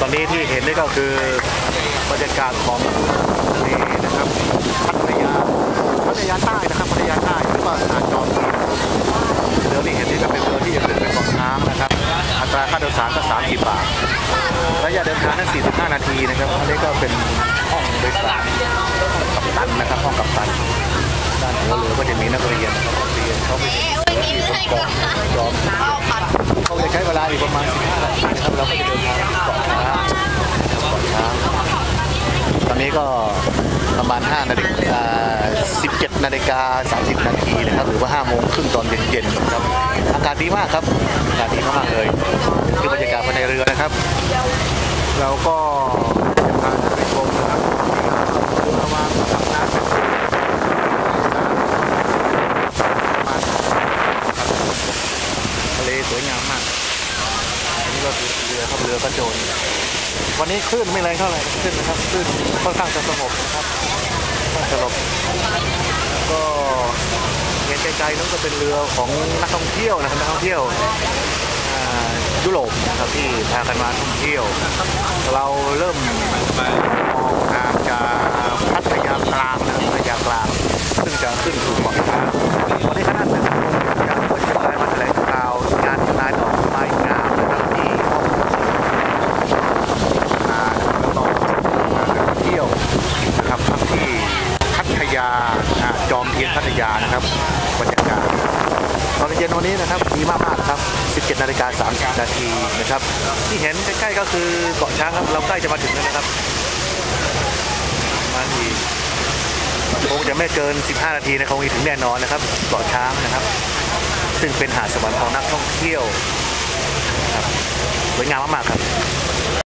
ตอนนี้ที่เห็นนี่ก็คือบรรยากาศของทะเลนะครับพัทยาพัทยาใต้นะครับพัทยาใต้หรือว่าหาดจอมเทียนเรือที่เห็นนี่ก็เป็นเรือที่จะขึ้นไปเกาะช้างนะครับ อัตราค่าโดยสารก็ 30 บาทระยะเดินทางนั้น45 นาทีนะครับอันนี้ก็เป็นห้องโดยสารกัปตันนะครับห้องกัปตันด้านหัวเรือก็จะมีนักเรียนนักเรียนเขาไปที่เกาะจอมเทียนเขาจะใช้เวลาอีกประมาณ 15 นาทีนะครับเราก็จะเดินทางที่เกาะช้างเกาะช้าง ตอนนี้ ก็ประมาณ5นาฬิกา17นาฬิกา30 นาทีนะครับ หรือว่า5โมงครึ่งตอนเย็นๆนะครับ อากาศดีมากครับอากาศดีมากเลยคือบรรยากาศภายในเรือนะครับ เราก็จะพาไปชมนะครับระว่างทำน้ำประมาณทะเลสวยงามมาก อันนี้ก็คือเรือครับเรือกระโจน วันนี้คลื่นไม่แรงเท่าไหร่คลื่นนะครับคลื่นค่อนข้างจะสงบนะครับค่อนข้างสงบก็เห็นไกลๆนั่นก็เป็นเรือของนักท่องเที่ยวนะครับนักท่องเที่ยวยุโรปนะครับที่พากันมาท่องเที่ยว เราเริ่มมองทางจากพัทยากลางนะครับพัทยากลาง ซึ่งจะขึ้นสู่เกาะช้างวันนี้คณะนะครับจากจังหวัดเชียงรายมาแถลงข่าวงานทำลายดอกไม้งามนะครับที่ห้อง อ่าแล้วก็เที่ยวนะครับพักที่พัท ยาจอมเทียนพัทยานะครับบรรยากาศตอนเย็นวันนี้นะครับดีมากๆนะครับ 17นาฬิกา30นาทีนะครับ ที่เห็นใกล้ๆก็คือเกาะช้างครับ เราใกล้จะมาถึงแล้วนะครับ มาทีคงจะไม่เกิน 15 นาทีนะคงถึงแน่นอนนะครับเกาะช้างนะครับ ซึ่งเป็นหาดสวรรค์ของนักท่องเที่ยวครับสวยงามมากๆครับ